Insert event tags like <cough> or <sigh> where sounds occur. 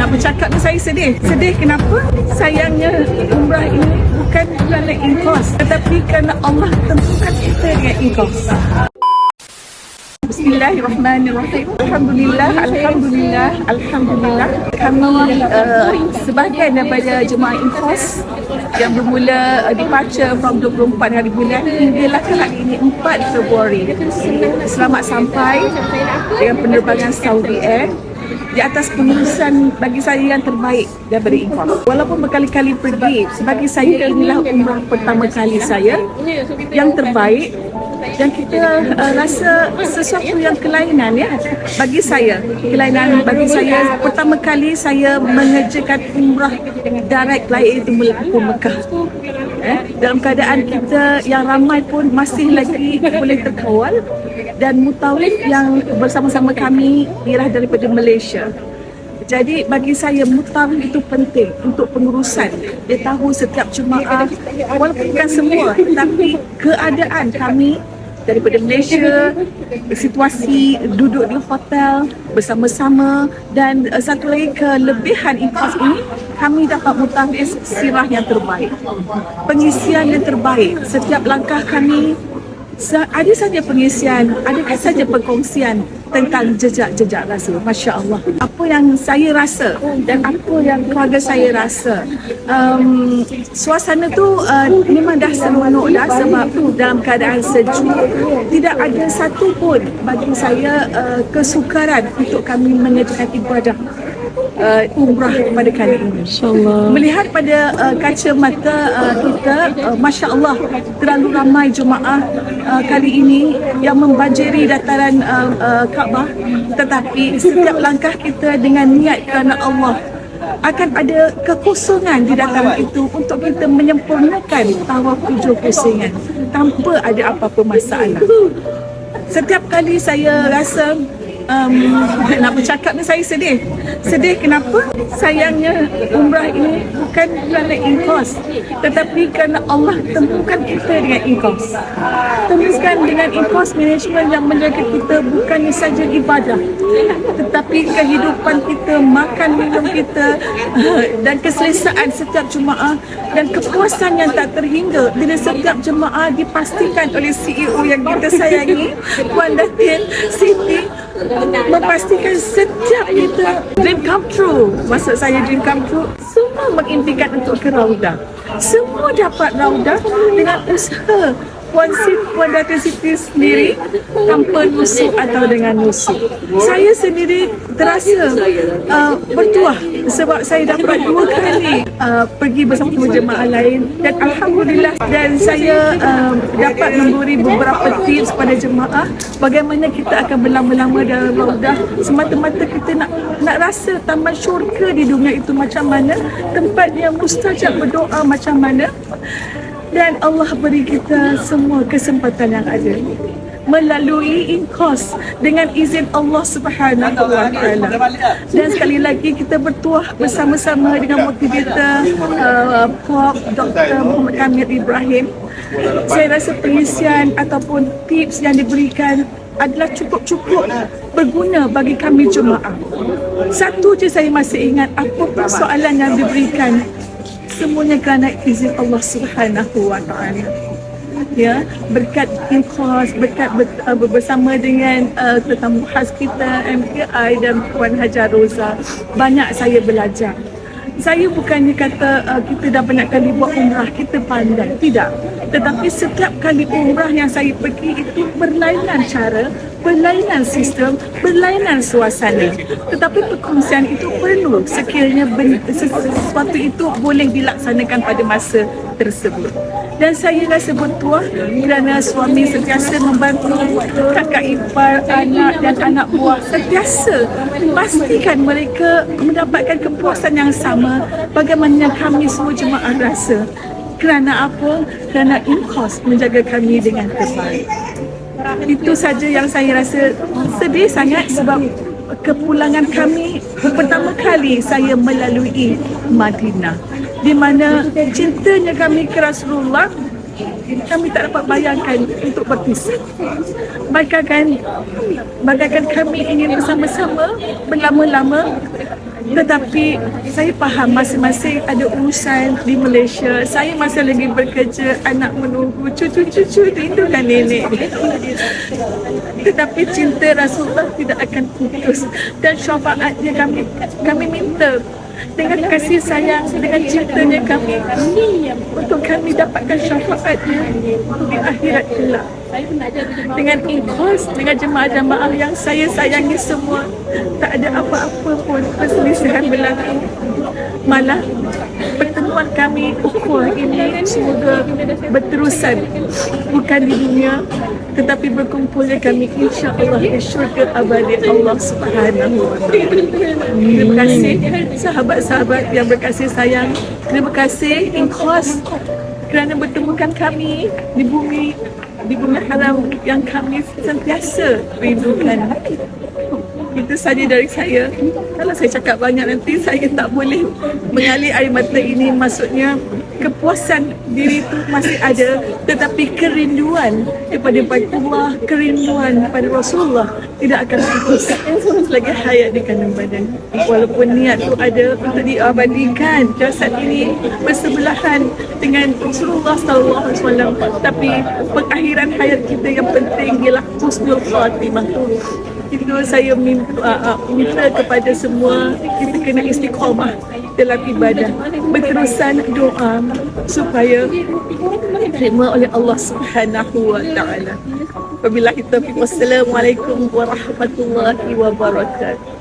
nak bercakap dengan saya sedih. Sedih kenapa? Sayangnya umrah ini bukan kerana inkos tetapi kerana Allah tentukan kita dengan inkos. Bismillahirrahmanirrahim. Alhamdulillah, alhamdulillah, alhamdulillah. Kami uh, sebahagian daripada jemaah Infos yang bermula uh, departure from 24 hari bulan hinggalah ke hari ini 4 Februari. Selamat sampai dengan penerbangan Saudi Air di atas pengurusan bagi saya yang terbaik daripada Infos. Walaupun berkali-kali pergi, bagi saya inilah umrah pertama kali saya yang terbaik dan kita uh, rasa sesuatu yang kelainan ya bagi saya kelainan bagi saya pertama kali saya mengerjakan umrah direct flight itu ke Mekah eh, dalam keadaan kita yang ramai pun masih lagi boleh terkawal dan mutawif yang bersama-sama kami ialah daripada Malaysia jadi bagi saya mutawif itu penting untuk pengurusan. Dia tahu setiap jemaah walaupun bukan semua tetapi keadaan kami daripada Malaysia, situasi duduk di hotel bersama-sama dan uh, satu lagi kelebihan ikhlas ini kami dapat mutawif sirah yang terbaik. Pengisian yang terbaik. Setiap langkah kami ada saja pengisian, ada saja perkongsian tentang jejak-jejak rasa. Masya Allah. Apa yang saya rasa dan apa yang keluarga saya rasa. Um, suasana tu uh, memang dah seronok dah sebab dalam keadaan sejuk. Tidak ada satu pun bagi saya uh, kesukaran untuk kami mengerjakan ibadah uh, umrah pada kali ini. InsyaAllah. Melihat pada uh, kacamata uh, kita, uh, Masya Allah, terlalu ramai jemaah uh, kali ini yang membanjiri dataran uh, uh, Kaabah. Tetapi setiap langkah kita dengan niat kerana Allah, akan ada kekosongan di dataran itu untuk kita menyempurnakan tawaf tujuh pusingan tanpa ada apa-apa masalah. Setiap kali saya rasa um, nak bercakap ni saya sedih. Sedih kenapa? Sayangnya umrah ini bukan kerana inkos tetapi kerana Allah tentukan kita dengan inkos. Teruskan dengan inkos management yang menjaga kita bukannya saja ibadah tetapi kehidupan kita, makan minum kita <laughs> dan keselesaan setiap jemaah dan kepuasan yang tak terhingga bila setiap jemaah dipastikan oleh CEO yang kita sayangi Puan Datin Siti memastikan setiap kita dream come true. Maksud saya dream come true semua mengimpikan untuk ke Raudah. Semua dapat Raudah dengan usaha Puan Siti, Puan Datin Siti sendiri tanpa nusuk atau dengan nusuk. Saya sendiri terasa uh, bertuah sebab saya dapat dua kali uh, pergi bersama jemaah lain. Dan Alhamdulillah dan saya uh, dapat memberi beberapa tips pada jemaah bagaimana kita akan berlama-lama dalam raudah semata-mata kita nak nak rasa taman syurga di dunia itu macam mana tempat yang mustajab berdoa macam mana dan Allah beri kita semua kesempatan yang ada melalui inkos dengan izin Allah Subhanahu wa taala. Dan sekali lagi kita bertuah bersama-sama dengan motivator uh, Prof Dr. Muhammad Kamil Ibrahim. Saya rasa pengisian ataupun tips yang diberikan adalah cukup-cukup berguna bagi kami jemaah. Satu je saya masih ingat apa persoalan yang diberikan semuanya kerana izin Allah Subhanahu wa taala. Ya, berkat ikhlas, berkat ber, uh, bersama dengan uh, tetamu khas kita MKI dan Puan Hajar Roza, banyak saya belajar. Saya bukannya kata uh, kita dah banyak kali buat umrah, kita pandai. Tidak. Tetapi setiap kali umrah yang saya pergi itu berlainan cara, berlainan sistem, berlainan suasana. Tetapi perkongsian itu perlu sekiranya sesuatu itu boleh dilaksanakan pada masa tersebut. Dan saya rasa bertuah kerana suami sentiasa membantu kakak ipar, anak dan anak buah sentiasa pastikan mereka mendapatkan kepuasan yang sama bagaimana kami semua jemaah rasa. Kerana apa? Kerana inkos menjaga kami dengan terbaik. Itu saja yang saya rasa sedih sangat sebab kepulangan kami pertama kali saya melalui Madinah di mana cintanya kami ke Rasulullah kami tak dapat bayangkan untuk berpisah. Bagaikan bagaikan kami ingin bersama-sama berlama-lama Tetapi saya faham masing-masing ada urusan di Malaysia. Saya masih lagi bekerja, anak menunggu, cucu-cucu rindukan nenek. Tetapi cinta Rasulullah tidak akan putus dan syafaatnya kami kami minta dengan kasih sayang dengan cintanya kami untuk kami dapatkan syafaatnya di akhirat kelak. Dengan ikhlas dengan jemaah-jemaah yang saya sayangi semua tak ada apa-apa pun perselisihan berlaku malah pertemuan kami ukhuwah ini semoga berterusan bukan di dunia tetapi berkumpulnya kami insya-Allah di syurga abadi Allah Subhanahu wa. Terima kasih sahabat-sahabat yang berkasih sayang. Terima kasih ikhlas kerana bertemukan kami di bumi di bumi haram yang kami sentiasa rindukan. Itu saja dari saya. Kalau saya cakap banyak nanti saya tak boleh mengalir air mata ini. Maksudnya kepuasan diri itu masih ada tetapi kerinduan daripada Baitullah, kerinduan pada Rasulullah tidak akan putus selagi hayat di kandung badan. Walaupun niat itu ada untuk diabadikan jasad ini bersebelahan dengan Rasulullah wasallam tapi pengakhiran hayat kita yang penting ialah husnul khatimah itu saya minta, uh, minta kepada semua kita kena istiqamah dalam ibadah berterusan doa supaya diterima oleh Allah Subhanahu wa taala. Wabillahi taufiq wassalamualaikum warahmatullahi wabarakatuh.